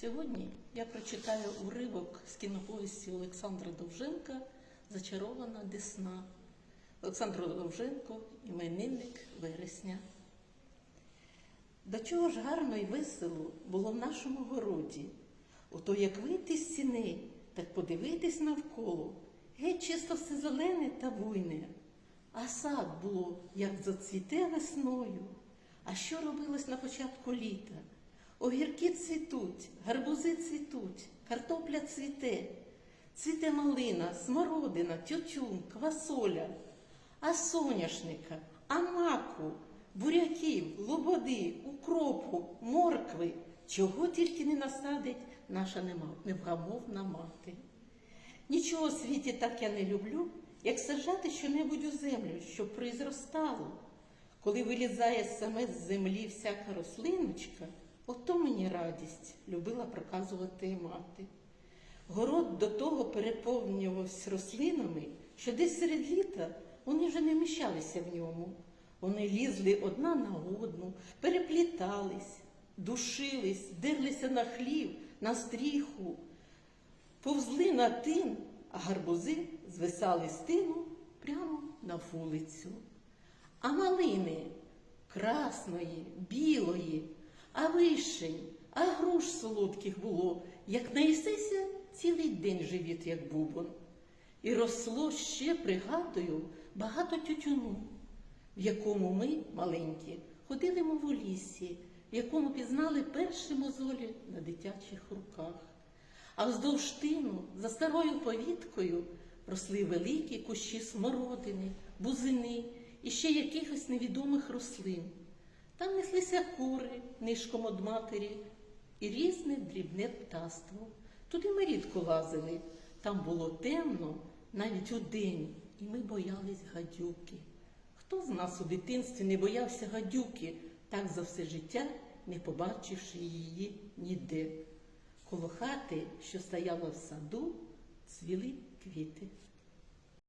Сьогодні я прочитаю уривок з кіноповісті Олександра Довженка Зачарована Десна. Олександр Довженко, іменинник вересня. До чого ж гарно і весело було в нашому городі. Ото як вийти з стіни, так подивитись навколо, геть чисто все зелене та буйне. А сад було, як зацвіте весною. А що робилось на початку літа? Огірки цвітуть, гарбузи цвітуть, картопля цвіте, цвіте малина, смородина, тютюн, квасоля, а соняшника, а маку, буряків, лободи, укропу, моркви, чого тільки не насадить наша невгамовна мати. Нічого у світі так я не люблю, як саджати щонебудь у землю, щоб произростало. Коли вилізає саме з землі всяка рослиночка, ото мені радість любила проказувати мати. Город до того переповнювався рослинами, що десь серед літа вони вже не вміщалися в ньому. Вони лізли одна на одну, переплітались, душились, дерлися на хлів, на стріху, повзли на тин, а гарбузи звисали з тину прямо на вулицю. А малини красної, білої, а вишень, а груш солодких було, як наїсися цілий день живіт, як бубон. І росло ще, пригадую, багато тютюну, в якому ми, маленькі, ходили мов у лісі, в якому пізнали перші мозолі на дитячих руках. А вздовж тину, за старою повіткою, росли великі кущі смородини, бузини і ще якихось невідомих рослин. Там неслися кури нишком од матері і різне дрібне птаство. Туди ми рідко лазили. Там було темно навіть удень, і ми боялись гадюки. Хто з нас у дитинстві не боявся гадюки, так за все життя, не побачивши її ніде? Коло хати, що стояла в саду, цвіли квіти.